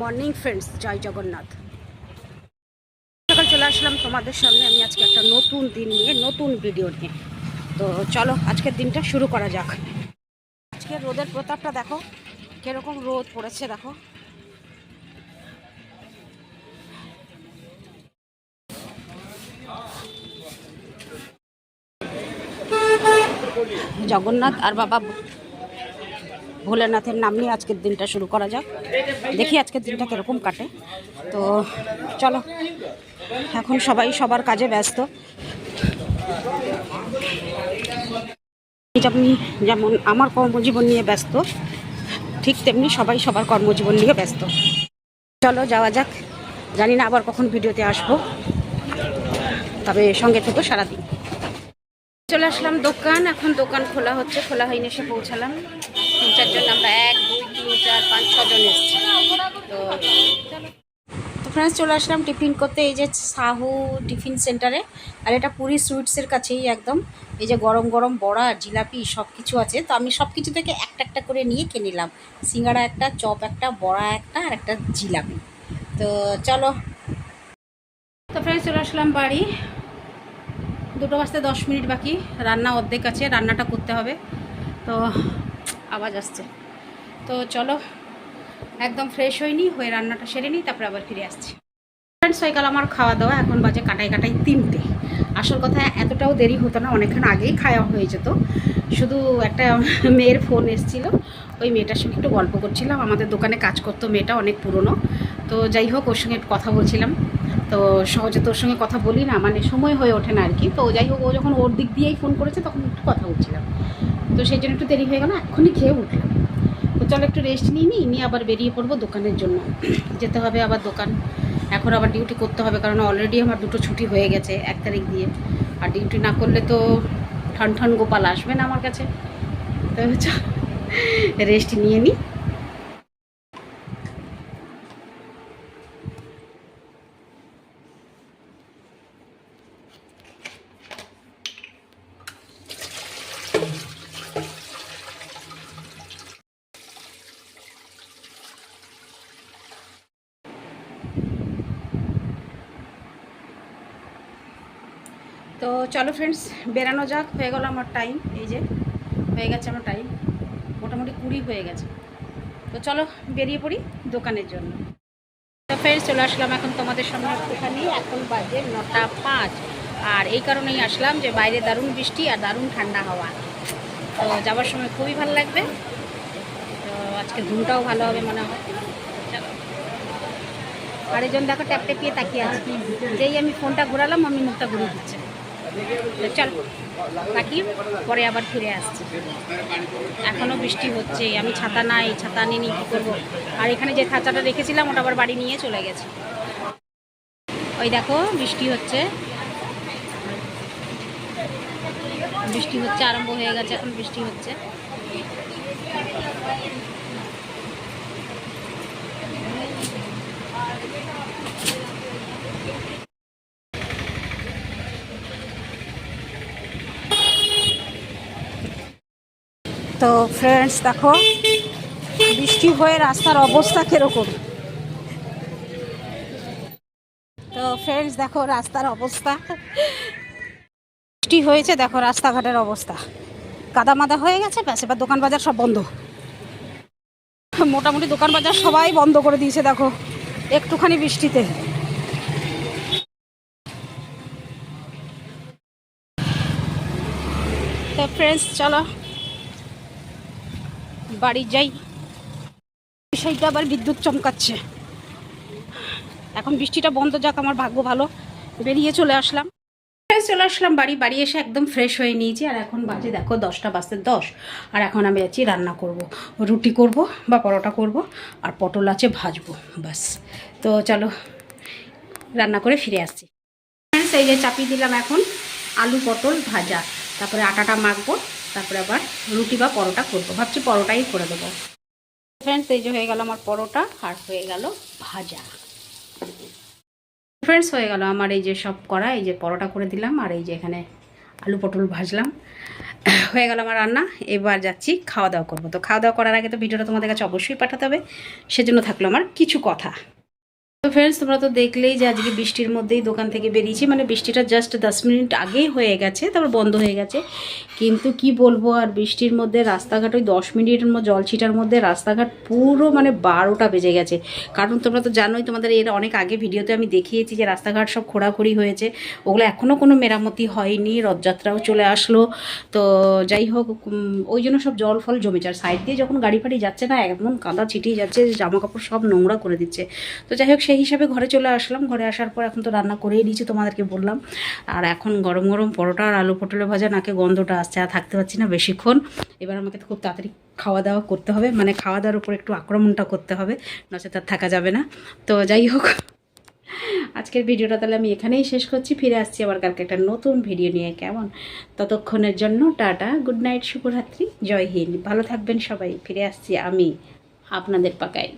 Morning friends, জয় জগন্নাথ। সকাল চলে আসলাম তোমাদের সামনে, আমি আজকে একটা নতুন দিন নিয়ে, নতুন ভিডিও নিয়ে। তো চলো, আজকের দিনটা শুরু করা যাক। আজকে রোদের প্রতাপটা দেখো, কীরকম রোদ পড়েছে দেখো। জগন্নাথ আর বাবা ভোলেনাথের নাম নিয়ে আজকের দিনটা শুরু করা যাক। দেখি আজকের দিনটা কীরকম কাটে। তো চলো, এখন সবাই সবার কাজে ব্যস্ত। আমি যেমন আমার কর্মজীবন নিয়ে ব্যস্ত, ঠিক তেমনি সবাই সবার কর্মজীবন নিয়ে ব্যস্ত। চলো যাওয়া যাক। জানি না আবার কখন ভিডিওতে আসব। তবে সঙ্গে থেকো সারাদিন। চলে আসলাম দোকান। এখন দোকান খোলা হচ্ছে, খোলা হয়নি এসে পৌঁছালাম। তিন চারজন আমরা এক দুই তিন চার পাঁচ ছজন এসেছি। তো তো ফ্রেন্ডস চলে আসলাম টিফিন করতে। এই যে সাহু টিফিন সেন্টারে আর এটা পুরী সুইটসের কাছেই একদম। এই যে গরম গরম বড়া জিলাপি সব কিছু আছে। তো আমি সব কিছু থেকে একটা একটা করে নিয়ে কিনে নিলাম। সিঙ্গাড়া একটা চপ একটা বড়া একটা আর একটা জিলাপি। তো চলো। তো ফ্রেন্ডস চলে আসলাম বাড়ি। দুটো বাজতে দশ মিনিট বাকি। রান্না অর্ধেক আছে রান্নাটা করতে হবে। তো আওয়াজ আসছে। তো চলো, একদম ফ্রেশ হয়নি হয়ে রান্নাটা সেরে নিই, তারপরে আবার ফিরে আসছি। ফ্রেন্ডস হয়ে গেল আমার খাওয়া দাওয়া এখন বাজে কাটাই কাটাই তিনটে। আসল কথা, এতটাও দেরি হতো না, অনেকক্ষণ আগেই খাওয়া হয়ে যেত। শুধু একটা মেয়ের ফোন এসেছিল, ওই মেয়েটার সঙ্গে একটু গল্প করছিলাম। আমাদের দোকানে কাজ করতো মেয়েটা, অনেক পুরনো। তো যাই হোক, ওর সঙ্গে কথা বলছিলাম। তো সহজে তোর সঙ্গে কথা বলি না মানে সময় হয়ে ওঠে না আর কি। তো যাই হোক, ও যখন ওর দিক দিয়েই ফোন করেছে, তখন একটু কথা বলছিলাম। তো সেই জন্য একটু দেরি হয়ে গেল, এক্ষুনি খেয়ে উঠলাম। তো চলো একটু রেস্ট নিই নিই, নিয়ে আবার বেরিয়ে পড়ব দোকানের জন্য। যেতে হবে আবার দোকান। এখন আবার ডিউটি করতে হবে, কারণ অলরেডি আমার দুটো ছুটি হয়ে গেছে এক তারিখ দিয়ে। আর ডিউটি না করলে তো ঠন ঠন গোপাল আসবে না আমার কাছে। তো রেস্ট নিয়ে নিই। চলো ফ্রেন্ডস বেরানো যাক। হয়ে গেল আমার টাইম এই যে, হয়ে গেছে আমার টাইম মোটামুটি কুড়ি হয়ে গেছে। তো চলো বেরিয়ে পড়ি দোকানের জন্য। তো ফ্রেন্ডস চলে আসলাম এখন তোমাদের সামনে একটুখানি। এখন বাজে নটা পাঁচ। আর এই কারণেই আসলাম যে বাইরে দারুণ বৃষ্টি আর দারুণ ঠান্ডা হাওয়া। তো যাওয়ার সময় খুবই ভালো লাগবে। তো আজকে ঘুমটাও ভালো হবে মনে হয়। আরেকজন দেখো ট্যাপ টেপিয়ে তাকিয়ে আছে। যেই আমি ফোনটা ঘোরালাম, আমি মুখটা ঘুরিয়ে দিচ্ছে। চল বাকি পরে আবার ফিরে আসছি। এখনও বৃষ্টি হচ্ছে আমি ছাতা নাই, ছাতা নিয়ে নিয়ে কী করব? আর এখানে যে খাঁচাটা রেখেছিলাম ওটা আবার বাড়ি নিয়ে চলে গেছে। ওই দেখো, বৃষ্টি হচ্ছে। বৃষ্টি হচ্ছে, আরম্ভ হয়ে গেছে, এখন বৃষ্টি হচ্ছে। তো ফ্রেন্ডস দেখো, বৃষ্টি হয়ে রাস্তার অবস্থা কীরকম? তো ফ্রেন্ডস দেখো, রাস্তার অবস্থা। বৃষ্টি হয়েছে, দেখো, রাস্তাঘাটের অবস্থা। কাদা মাদা হয়ে গেছে, ব্যাস, এবার দোকান বাজার সব বন্ধ। মোটামুটি দোকান বাজার সবাই বন্ধ করে দিয়েছে, দেখো, একটুখানি বৃষ্টিতে। ফ্রেন্ডস চলো। বাড়ি যাই। সেইটা আবার বিদ্যুৎ চমকাচ্ছে। এখন বৃষ্টিটা বন্ধ যাক, আমার ভাগ্য ভালো। বেরিয়ে চলে আসলাম। চলে আসলাম বাড়ি বাড়ি এসে একদম ফ্রেশ হয়ে নিয়েছি। আর এখন বাজে, দেখো দশটা, বাজতে দশ। আর এখন আমি যাচ্ছি রান্না করব। রুটি করব বা পরোটা করব, আর পটল আছে ভাজবো, ব্যাস। তো চলো, রান্না করে ফিরে আসছি। এই যে চাপিয়ে দিলাম এখন আলু পটল ভাজা। তারপরে আটাটা মাখবো। তারপরে আবার রুটি বা পরোটা করব। ভাবছি পরোটাই করে দেবো। ফ্রেন্ডস এই যে হয়ে গেল আমার পরোটা আর হয়ে গেল ভাজা। ফ্রেন্ডস হয়ে গেল আমার এই যে সব করা এই যে পরোটা করে দিলাম আর এই যে এখানে আলু পটল ভাজলাম। হয়ে গেল আমার রান্না এবার যাচ্ছি খাওয়া দাওয়া করব। তো খাওয়া দাওয়া করার আগে তো ভিডিওটা তোমাদের কাছে অবশ্যই পাঠাতে হবে সেজন্য থাকল আমার কিছু কথা। তো ফ্রেন্ডস তোমরা তো দেখলেই যে আজকে বৃষ্টির মধ্যেই দোকান থেকে বেরিয়েছি। মানে বৃষ্টিটা জাস্ট দশ মিনিট আগেই হয়ে গেছে, তারপর বন্ধ হয়ে গেছে। কিন্তু কি বলব আর, বৃষ্টির মধ্যে রাস্তাঘাট ওই দশ মিনিটের মধ্যে, জল ছিটার মধ্যে রাস্তাঘাট পুরো মানে বারোটা বেজে গেছে। কারণ তোমরা তো জানোই, তোমাদের এর অনেক আগে ভিডিওতে আমি দেখিয়েছি যে রাস্তাঘাট সব খোঁড়াখুড়ি হয়েছে। ওগুলো এখনও কোনো মেরামতি হয়নি, রথযাত্রাও চলে আসলো। তো যাই হোক ওই জন্য সব জল ফল জমেছে। আর সাইড দিয়ে যখন গাড়ি ফাড়ি যাচ্ছে না এমন কাদা ছিটিয়ে যাচ্ছে জামা কাপড় সব নোংরা করে দিচ্ছে। তো যাই হোক সেই হিসাবে ঘরে চলে আসলাম। ঘরে আসার পর এখন তো রান্না করেই দিয়েছি তোমাদেরকে বললাম। আর এখন গরম গরম পরোটা আর আলু পটলে ভাজা, নাকে গন্ধটা আসছে, আর থাকতে পারছি না বেশিক্ষণ। এবার আমাকে তো খুব তাড়াতাড়ি খাওয়া দাওয়া করতে হবে মানে খাওয়া দাওয়ার উপর একটু আক্রমণটা করতে হবে নচেত আর থাকা যাবে না। তো যাই হোক, আজকের ভিডিওটা তাহলে আমি এখানেই শেষ করছি। ফিরে আসছি আবার কালকে একটা নতুন ভিডিও নিয়ে, কেমন? ততক্ষণের জন্য টাটা, গুড নাইট, শুভরাত্রি, জয় হিন্দ। ভালো থাকবেন সবাই, ফিরে আসছি আমি আপনাদের পাকায়।